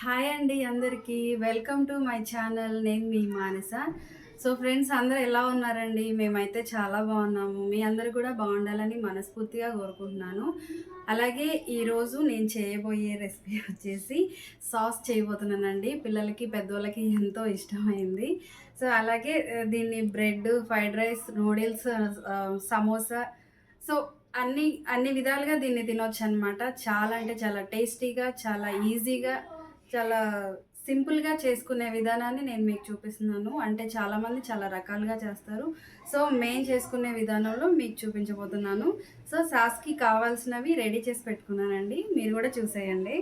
Hi అండి అందరికీ. Welcome to my channel. నేను మీ మానస. సో ఫ్రెండ్స్ అందరూ ఎలా ఉన్నారండి? మేమైతే చాలా బాగున్నాము. మీ అందరు కూడా బాగుండాలని మనస్ఫూర్తిగా కోరుకుంటున్నాను. అలాగే ఈరోజు నేను చేయబోయే రెసిపీ వచ్చేసి సాస్ చేయబోతున్నానండి. పిల్లలకి పెద్దోళ్ళకి ఎంతో ఇష్టమైంది. సో అలాగే దీన్ని bread fried rice noodles samosa. So అన్ని అన్ని విధాలుగా దీన్ని తినొచ్చు అనమాట చాలా అంటే చాలా టేస్టీగా చాలా ఈజీగా చాలా సింపుల్గా చేసుకునే విధానాన్ని నేను మీకు చూపిస్తున్నాను. అంటే చాలామంది చాలా రకాలుగా చేస్తారు. సో మేము చేసుకునే విధానంలో మీకు చూపించబోతున్నాను. సో సాస్కి కావాల్సినవి రెడీ చేసి పెట్టుకున్నానండి. మీరు కూడా చూసేయండి.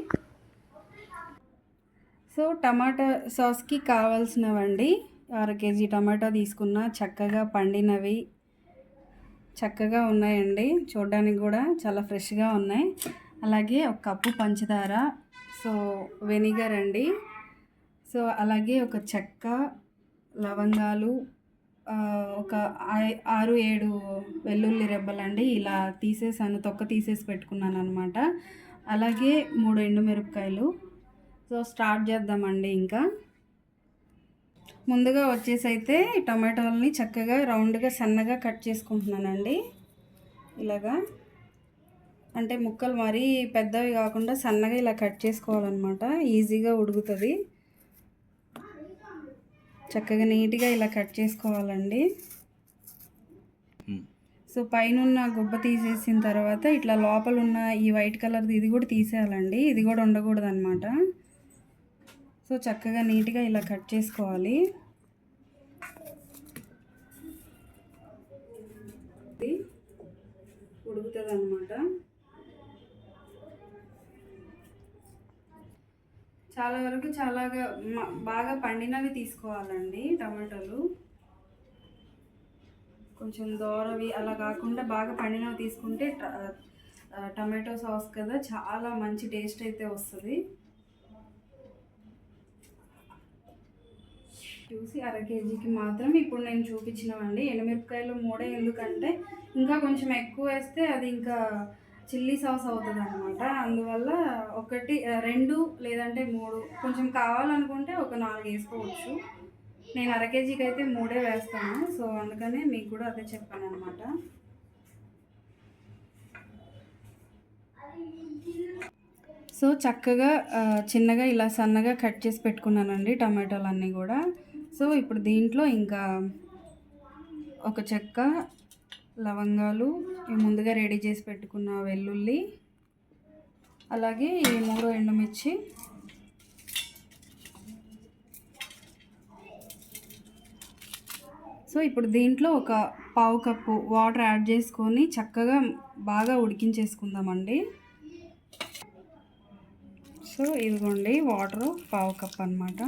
సో టమాటా సాస్కి కావాల్సినవండి. అర కేజీ టమాటా తీసుకున్న చక్కగా పండినవి చక్కగా ఉన్నాయండి. చూడడానికి కూడా చాలా ఫ్రెష్గా ఉన్నాయి. అలాగే ఒక కప్పు పంచదార సో వెనిగర్ అండి సో అలాగే ఒక చెక్క లవంగాలు ఒక ఆరు ఏడు వెల్లుల్లి రెబ్బలండి. ఇలా తీసేసాను తొక్క తీసేసి పెట్టుకున్నాను అనమాట అలాగే మూడు ఎండుమిరపకాయలు. సో స్టార్ట్ చేద్దామండి ఇంకా. ముందుగా వచ్చేసి అయితే ఈ చక్కగా రౌండ్గా సన్నగా కట్ చేసుకుంటున్నానండి. ఇలాగా. అంటే ముక్కలు మరీ పెద్దవి కాకుండా సన్నగా ఇలా కట్ చేసుకోవాలన్నమాట. ఈజీగా ఉడుకుతుంది. చక్కగా నీట్గా ఇలా కట్ చేసుకోవాలండి. సో పైన ఉన్న గుబ్బ తీసేసిన తర్వాత ఇట్లా లోపల ఉన్న ఈ వైట్ కలర్ది ఇది కూడా తీసేయాలండి. ఇది కూడా ఉండకూడదు అనమాట సో చక్కగా నీట్గా ఇలా కట్ చేసుకోవాలి. ఇది ఉడుకుతుంది అనమాట చాలా వరకు చాలాగా బాగా పండినవి తీసుకోవాలండి టమాటాలు. కొంచెం దోరవి అలా కాకుండా బాగా పండినవి తీసుకుంటే టమాటో సాస్ కదా చాలా మంచి టేస్ట్ అయితే వస్తుంది. చూసి అర కేజీకి మాత్రం ఇప్పుడు నేను చూపించినవండి. ఎండుమిరపకాయలు మూడే ఎందుకంటే ఇంకా కొంచెం ఎక్కువ వేస్తే అది ఇంకా చిల్లీ సాస్ అవుతుంది అనమాట అందువల్ల ఒకటి రెండు లేదంటే మూడు. కొంచెం కావాలనుకుంటే ఒక నాలుగు వేసుకోవచ్చు. నేను అర కేజీకి అయితే మూడే వేస్తాను. సో అందుకనే మీకు కూడా అదే చెప్పాను అనమాట సో చక్కగా చిన్నగా ఇలా సన్నగా కట్ చేసి పెట్టుకున్నానండి టమాటోలు అన్నీ కూడా. సో ఇప్పుడు దీంట్లో ఇంకా ఒక చెక్క లవంగాలు ముందుగా రెడీ చేసి పెట్టుకున్న వెల్లుల్లి అలాగే ఈ మూడు ఎండుమిర్చి. సో ఇప్పుడు దీంట్లో ఒక పావు కప్పు వాటర్ యాడ్ చేసుకొని చక్కగా బాగా ఉడికించేసుకుందామండి. సో ఇదిగోండి వాటర్ పావు కప్ అనమాట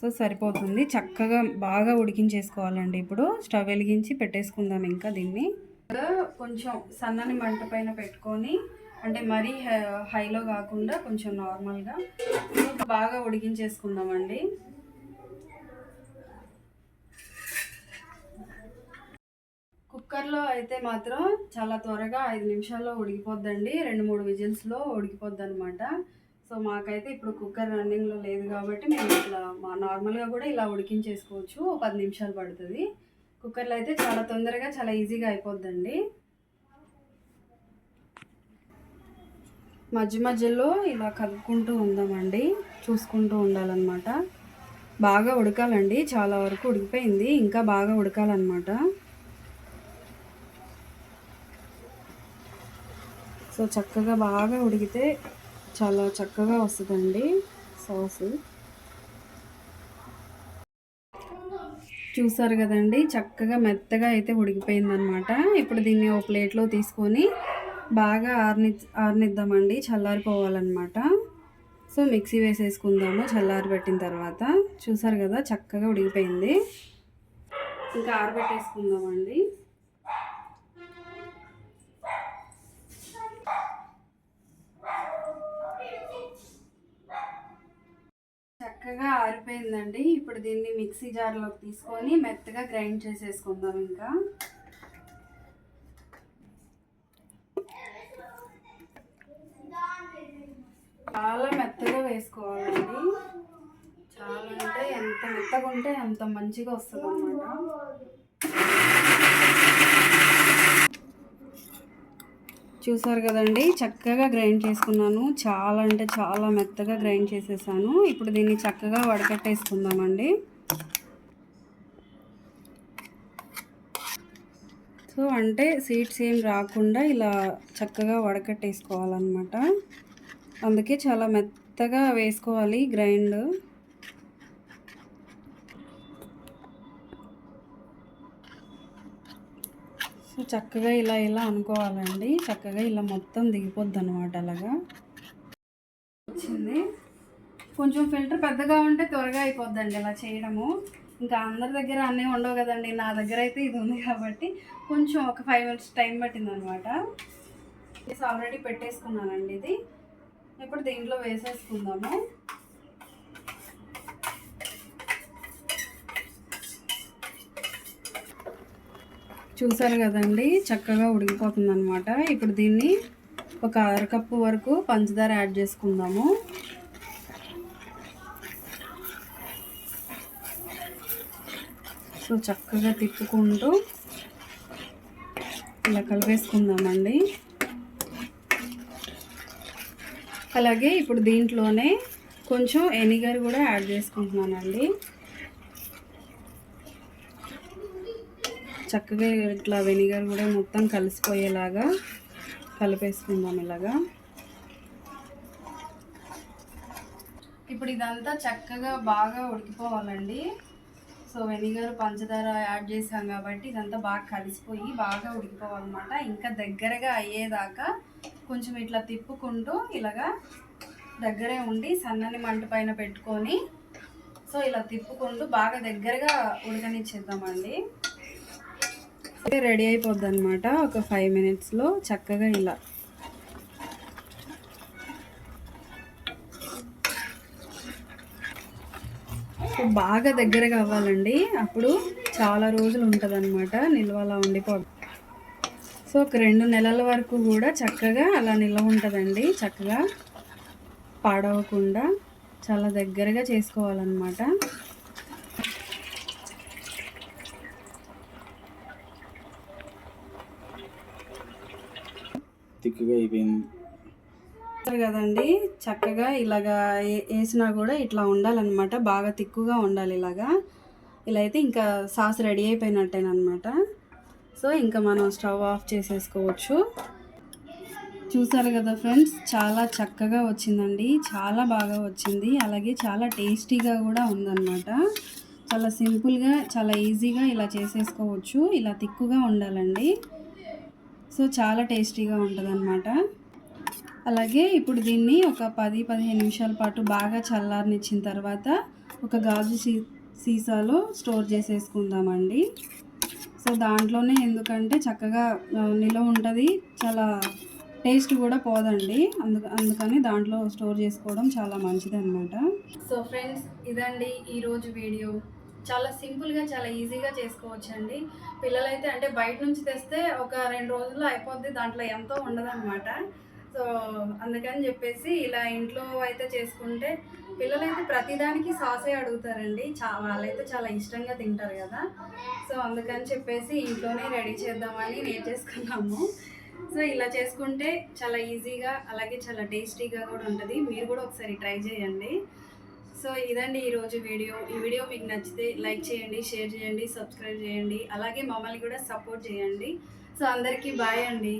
సో సరిపోతుంది. చక్కగా బాగా ఉడికించేసుకోవాలండి ఇప్పుడు. స్టవ్ వెలిగించి పెట్టేసుకుందాం ఇంకా దీన్ని. కొంచెం సన్నని మంట పైన పెట్టుకొని అంటే మరీ హై- హైలో కాకుండా కొంచెం నార్మల్గా బాగా ఉడికించేసుకుందామండి. కుక్కర్లో అయితే మాత్రం చాలా త్వరగా ఐదు నిమిషాల్లో ఉడికిపోద్దండి. రెండు మూడు విజిల్స్లో ఉడికిపోద్ది అనమాట సో మాకైతే ఇప్పుడు కుక్కర్ రన్నింగ్లో లేదు కాబట్టి మేము ఇట్లా మా నార్మల్గా కూడా ఇలా ఉడికించేసుకోవచ్చు. ఒక పది నిమిషాలు పడుతుంది. కుక్కర్లో అయితే చాలా తొందరగా చాలా ఈజీగా అయిపోద్దండి. మధ్య మధ్యలో ఇలా కలుపుకుంటూ ఉందామండి. చూసుకుంటూ ఉండాలన్నమాట. బాగా ఉడకాలండి. చాలా వరకు ఉడికిపోయింది. ఇంకా బాగా ఉడకాలన్నమాట. సో చక్కగా బాగా ఉడికితే చాలా చక్కగా వస్తుందండి సాస్. చూసారు కదండి చక్కగా మెత్తగా అయితే ఉడికిపోయిందనమాట ఇప్పుడు దీన్ని ఒక ప్లేట్లో తీసుకొని బాగా ఆర్ని ఆర్నిద్దామండి చల్లారిపోవాలన్నమాట. సో మిక్సీ వేసేసుకుందాము చల్లారి పెట్టిన తర్వాత. చూసారు కదా చక్కగా ఉడికిపోయింది. ఇంకా ఆరబెట్టేసుకుందామండి. చక్కగా ఆరిపోయిందండి. ఇప్పుడు దీన్ని మిక్సీ జార్లోకి తీసుకొని మెత్తగా గ్రైండ్ చేసేసుకుందాం ఇంకా. చాలా మెత్తగా వేసుకోవాలండి. చాలా అంటే ఎంత మెత్తగా ఉంటే అంత మంచిగా వస్తుంది అనమాట చూసారు కదండి చక్కగా గ్రైండ్ చేసుకున్నాను. చాలా అంటే చాలా మెత్తగా గ్రైండ్ చేసేసాను. ఇప్పుడు దీన్ని చక్కగా వడకట్టేసుకుందామండి. సో అంటే సీడ్స్ ఏం రాకుండా ఇలా చక్కగా వడకట్టేసుకోవాలన్నమాట. అందుకే చాలా మెత్తగా వేసుకోవాలి గ్రైండ్. చక్కగా ఇలా ఇలా అనుకోవాలండి. చక్కగా ఇలా మొత్తం దిగిపోద్ది అనమాట అలాగా. వచ్చింది. కొంచెం ఫిల్టర్ పెద్దగా ఉంటే త్వరగా అయిపోద్దండి ఇలా చేయడము. ఇంకా అందరి దగ్గర అన్నీ ఉండవు కదండి. నా దగ్గర అయితే ఇది ఉంది కాబట్టి కొంచెం ఒక ఫైవ్ మినిట్స్ టైం పట్టింది అనమాట ఆల్రెడీ పెట్టేసుకున్నానండి ఇది. ఇప్పుడు దీంట్లో వేసేసుకుందాము. చూసారు కదండి చక్కగా ఉడికిపోతుంది అనమాట ఇప్పుడు దీన్ని ఒక అరకప్పు వరకు పంచదార యాడ్ చేసుకుందాము. సో చక్కగా తిప్పుకుంటూ ఇలా కలిపేసుకుందామండి. అలాగే ఇప్పుడు దీంట్లోనే కొంచెం ఎనిగర్ కూడా యాడ్ చేసుకుంటున్నానండి. చక్కగా ఇట్లా వెనిగర్ కూడా మొత్తం కలిసిపోయేలాగా కలిపేసుకుందాం ఇలాగా. ఇప్పుడు ఇదంతా చక్కగా బాగా ఉడికిపోవాలండి. సో వెనిగర్ పంచదార యాడ్ చేసాం కాబట్టి ఇదంతా బాగా కలిసిపోయి బాగా ఉడికిపోవాలన్నమాట. ఇంకా దగ్గరగా అయ్యేదాకా కొంచెం ఇట్లా తిప్పుకుంటూ ఇలాగా దగ్గరే ఉండి సన్నని మంట పైన పెట్టుకొని సో ఇలా తిప్పుకుంటూ బాగా దగ్గరగా ఉడకనిచ్చేద్దామండి. రెడీ అయిపోద్ది అనమాట ఒక ఫైవ్ మినిట్స్లో చక్కగా ఇలా. బాగా దగ్గరగా అవ్వాలండి. అప్పుడు చాలా రోజులు ఉంటుంది అనమాట నిల్వలా ఉండిపోదు. సో ఒక రెండు నెలల వరకు కూడా చక్కగా అలా నిల్వ ఉంటుందండి. చక్కగా పాడవకుండా చాలా దగ్గరగా చేసుకోవాలన్నమాట. థిక్గా అయిపోయింది. కదండి చక్కగా ఇలాగా వేసినా కూడా ఇట్లా ఉండాలన్నమాట బాగా తిక్కుగా ఉండాలి ఇలాగా. ఇలా అయితే ఇంకా సాస్ రెడీ అయిపోయినట్టేనమాట సో ఇంకా మనం స్టవ్ ఆఫ్ చేసేసుకోవచ్చు. చూసారు కదా ఫ్రెండ్స్ చాలా చక్కగా వచ్చిందండి చాలా బాగా వచ్చింది అలాగే చాలా టేస్టీగా కూడా ఉందన్నమాట. చాలా సింపుల్గా చాలా ఈజీగా ఇలా చేసేసుకోవచ్చు ఇలా తిక్కుగా ఉండాలండి. సో చాలా టేస్టీగా ఉంటుంది అలాగే ఇప్పుడు దీన్ని ఒక పది పదిహేను నిమిషాల పాటు బాగా చల్లారనిచ్చిన తర్వాత ఒక గాజు సీ సీసాలో స్టోర్ చేసేసుకుందామండి. సో దాంట్లోనే ఎందుకంటే చక్కగా నిల్వ ఉంటుంది చాలా టేస్ట్ కూడా పోదండి. అందుకు అందుకని దాంట్లో స్టోర్ చేసుకోవడం చాలా మంచిది అనమాట సో ఫ్రెండ్స్ ఇదండి ఈరోజు వీడియో. చాలా సింపుల్గా చాలా ఈజీగా చేసుకోవచ్చు అండి పిల్లలైతే అంటే బయట నుంచి తెస్తే ఒక రెండు రోజుల్లో అయిపోద్ది దాంట్లో ఎంతో ఉండదన్నమాట. సో అందుకని చెప్పేసి ఇలా ఇంట్లో అయితే చేసుకుంటే పిల్లలైతే ప్రతిదానికి సాసే అడుగుతారండి. చా వాళ్ళైతే చాలా ఇష్టంగా తింటారు కదా. సో అందుకని చెప్పేసి ఇంట్లోనే రెడీ చేద్దామని నేర్చేసుకున్నాము సో ఇలా చేసుకుంటే చాలా ఈజీగా అలాగే చాలా టేస్టీగా కూడా ఉంటుంది. మీరు కూడా ఒకసారి ట్రై చేయండి. సో ఇదండి ఈరోజు వీడియో. ఈ వీడియో మీకు నచ్చితే లైక్ చేయండి షేర్ చేయండి సబ్స్క్రైబ్ చేయండి. అలాగే మమ్మల్ని కూడా సపోర్ట్ చేయండి. సో అందరికీ బాయ్ అండి.